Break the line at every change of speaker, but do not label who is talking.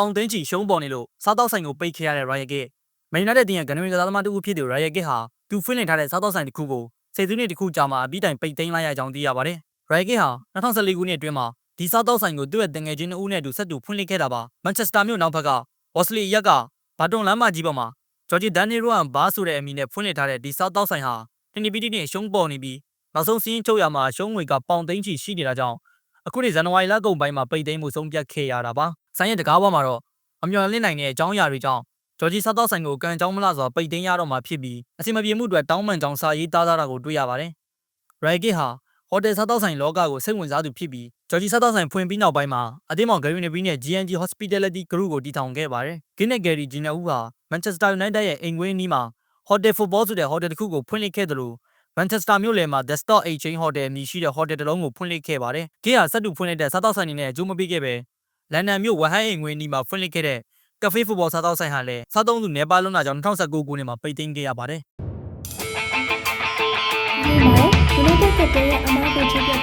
ပေါင်သိန်းချီရှုံးပေါ်နေလို့စားတောက်ဆိုင်ကိုပိတ်ခဲ့ရတဲ့ Riot Gate မန်ယူနိုက်တက်တင်းရဲ့ဂန္ဓဝင်ကစားသမားတစ်ဦးဖြစ်သူ Riot Gate ဟာသူဖွင့်လှစ်ထားတဲ့စားတောက်ဆိုင်တစ်ခုကိုစေသူနှစ်တစ်ခုကြာမှအပြီးတိုင်ပိတ်သိမ်းလိုက်ရကြောင်းသိရပါတယ်။ Riot Gate ဟာ2014ခုနှစ်အတွင်းမှာဒီစားတောက်ဆိုင်ကိုသူ့ရဲ့တငယ်ချင်းနှစ်ဦးနဲ့အတူဆက်တူဖွင့်လှစ်ခဲ့တာပါ။မန်ချက်စတာမြို့နောက်ဘက်ကဝေါ်စလီအရက်ကဘာတွန်လမ်းမကြီးပေါ်မှာဂျော်ဂျီဒန်နီရိုအန်ဘာဆိုတဲ့အမည်နဲ့ဖွင့်လှစ်ထားတဲ့ဒီစားတောက်ဆိုင်ဟာတနင်္ပီတီနဲ့ရှုံးပေါ်နေပြီးနောက်ဆုံးစီးရင်ချုပ်ရမှာရှုံးငွေကပေါင်သိန်းချီရှိနေတာကြောင့်အခုဒီဇန်နဝါရီလကုန်ပိုင်းမှာပိတ်သိမ်းမှုဆုံးဖြတ်ခဲ့ရတာပါ။ ဆိုင်ရဲ့တကားပေါ်မှာတော့အမျော်လင့်နိုင်တဲ့အကြောင်းအရာတွေကြောင့်ဂျော်ဂျီစားတောက်ဆိုင်ကိုကန်ကြောင်းမလားစွာပိတ်သိမ်းရတော့မှာဖြစ်ပြီးအစီအမပြေမှုအတွက်တောင်းပန်ကြောင်းစာရေးသားထားတာကိုတွေ့ရပါတယ်။ Ray Gate ဟာဟိုတယ်စားတောက်ဆိုင်လောကကိုစိတ်ဝင်စားသူဖြစ်ပြီးဂျော်ဂျီစားတောက်ဆိုင်ဖွင့်ပြီးနောက်ပိုင်းမှာအသင်းမောင်ဂရီနဘီနဲ့ GNG Hospitality Group ကိုတည်ထောင်ခဲ့ပါတယ်။ဂင်းနဲ့ဂယ်ရီဂျီနာဦးဟာ Manchester United ရဲ့အိမ်ကွင်းအနီးမှာ Hotel Football ဆိုတဲ့ဟိုတယ်တစ်ခုကိုဖွင့်လှစ်ခဲ့တယ်လို့ Manchester မြို့လယ်မှာ The Stock Exchange Hotel အမည်ရှိတဲ့ဟိုတယ်တစ်လုံးကိုဖွင့်လှစ်ခဲ့ပါတယ်။ဂေးဟာစက်တူဖွင့်လှစ်တဲ့စားတောက်ဆိုင်တွေနဲ့အကျိုးမပေးခဲ့ပဲ လန်ဒန်မြို့ဝဟန်အိမ်ကွင်းအနီးမှာဖွင့်လှစ်ခဲ့တဲ့ Cafe Football စားတောက်ဆိုင်ဟာလည်းစားသုံးသူနေပါလုံးတာကြောင့်2019ခုနှစ်မှာပိတ်သိမ်းခဲ့ရပါတယ်။
ဒီမှာ United ကတည်းကအမားကိုချစ်